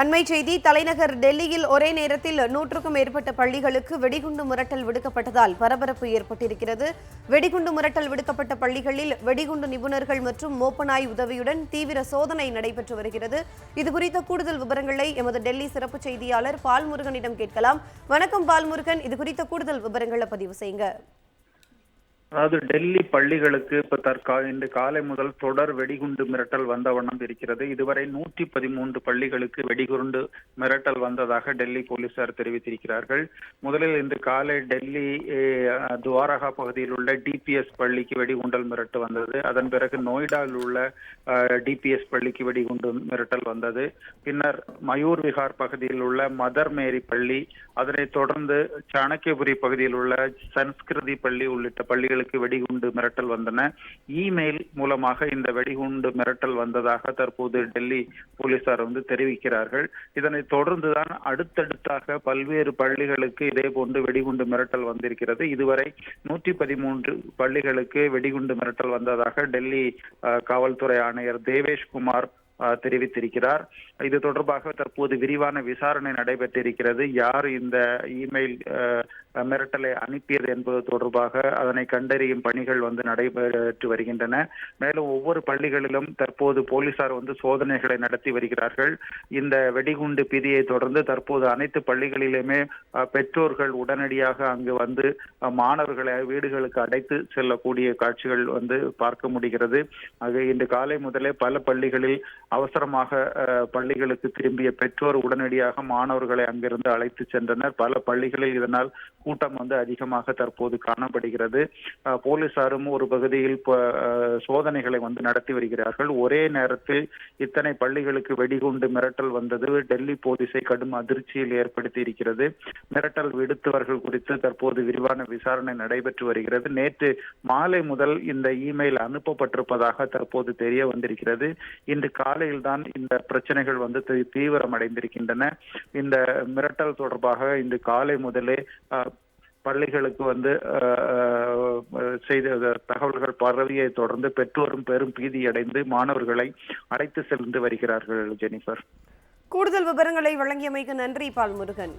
அண்மை செய்தி தலைநகர் டெல்லியில் ஒரே நேரத்தில் நூற்றுக்கும் மேற்பட்ட பள்ளிகளுக்கு வெடிகுண்டு மிரட்டல் விடுக்கப்பட்டதால் பரபரப்பு ஏற்பட்டிருக்கிறது. வெடிகுண்டு மிரட்டல் விடுக்கப்பட்ட பள்ளிகளில் வெடிகுண்டு நிபுணர்கள் மற்றும் மோப்பநாய் உதவியுடன் தீவிர சோதனை நடைபெற்று வருகிறது. இது குறித்த கூடுதல் விவரங்களை எமது டெல்லி சிறப்பு செய்தியாளர் பால்முருகனிடம் கேட்கலாம். வணக்கம் பால்முருகன். இது குறித்த கூடுதல் விவரங்களை பதிவு செய்யுங்க. அதாவது டெல்லி பள்ளிகளுக்கு இப்ப தற்கா இன்று காலை முதல் தொடர் வெடிகுண்டு மிரட்டல் வந்த வண்ணம் இருக்கிறது. இதுவரை நூற்றி பதிமூன்று பள்ளிகளுக்கு வெடிகுண்டு மிரட்டல் வந்ததாக டெல்லி போலீசார் தெரிவித்திருக்கிறார்கள். முதலில் இன்று காலை டெல்லி துவாரகா பகுதியில் உள்ள டிபிஎஸ் பள்ளிக்கு வெடிகுண்டல் மிரட்டு வந்தது. அதன் பிறகு நொய்டாவில் உள்ள டிபிஎஸ் பள்ளிக்கு வெடிகுண்டு மிரட்டல் வந்தது. பின்னர் மயூர் விஹார் பகுதியில் உள்ள மதர் மேரி பள்ளி அதனைத் தொடர்ந்து சாணக்கியபுரி பகுதியில் உள்ள சன்ஸ்கிருதி பள்ளி உள்ளிட்ட பள்ளிகள் பள்ளிகளுக்கு வெடிகுண்டு மிரட்டல் வந்தன. இமெயில் மூலமாக இந்த வெடிகுண்டு மிரட்டல் வந்ததாக தற்போது டெல்லி போலீசார் வந்து தெரிவிக்கிறார்கள். இதனைத் தொடர்ந்துதான் அடுத்தடுத்தாக பல்வேறு பள்ளிகளுக்கு இதே போன்று வெடிகுண்டு மிரட்டல் வந்திருக்கிறது. இதுவரை நூற்றி பதிமூன்று பள்ளிகளுக்கு வெடிகுண்டு மிரட்டல் வந்ததாக டெல்லி காவல்துறை ஆணையர் தேவேஷ் குமார் தெரிவித்திருக்கிறார். இது தொடர்பாக தற்போது விரிவான விசாரணை நடைபெற்றிருக்கிறது. யார் இந்த இமெயில் அஹ், மிரட்டலை அனுப்பியது என்பது தொடர்பாக அதனை கண்டறியும் பணிகள் வந்து நடைபெற்று வருகின்றன. மேலும் ஒவ்வொரு பள்ளிகளிலும் தற்போது போலீசார் வந்து சோதனைகளை நடத்தி வருகிறார்கள். இந்த வெடிகுண்டு பிதியை தொடர்ந்து தற்போது அனைத்து பள்ளிகளிலுமே பெற்றோர்கள் உடனடியாக அங்கு வந்து மாணவர்களை வீடுகளுக்கு அடைத்து செல்லக்கூடிய காட்சிகள் வந்து பார்க்க முடிகிறது. ஆக இன்று காலை முதலே பல பள்ளிகளில் அவசரமாக அஹ், பள்ளிகளுக்கு திரும்பிய பெற்றோர் உடனடியாக மாணவர்களை அங்கிருந்து அழைத்து சென்றனர். பல பள்ளிகளில் இதனால் கூட்டம் வந்து அதிகமாக தற்போது காணப்படுகிறது. போலீசாரும் ஒரு பகுதியில் சோதனைகளை வந்து நடத்தி வருகிறார்கள். ஒரே நேரத்தில் இத்தனை பள்ளிகளுக்கு வெடிகுண்டு மிரட்டல் வந்தது. டெல்லி போலீஸை கடும் அதிர்ச்சியில் ஏற்படுத்தி இருக்கிறது. மிரட்டல் விடுத்தவர்கள் குறித்து தற்போது விரிவான விசாரணை நடைபெற்று வருகிறது. நேற்று மாலை முதல் இந்த இமெயில் அனுப்பப்பட்டிருப்பதாக தற்போது தெரிய வந்திருக்கிறது. இன்று காலையில் தான் இந்த பிரச்சனைகள் வந்து தீவிரமடைந்திருக்கின்றன. இந்த மிரட்டல் தொடர்பாக இன்று காலை முதலே பள்ளிகளுக்கு வந்து அஹ், செய்த தகவல்கள் பரவியை தொடர்ந்து பெற்றோரும் பெரும் பீதியடைந்து மாணவர்களை அழைத்து சென்று வருகிறார்கள் ஜெனிஃபர். கூடுதல் விவரங்களை வழங்கியமைக்கு நன்றி பால்முருகன்.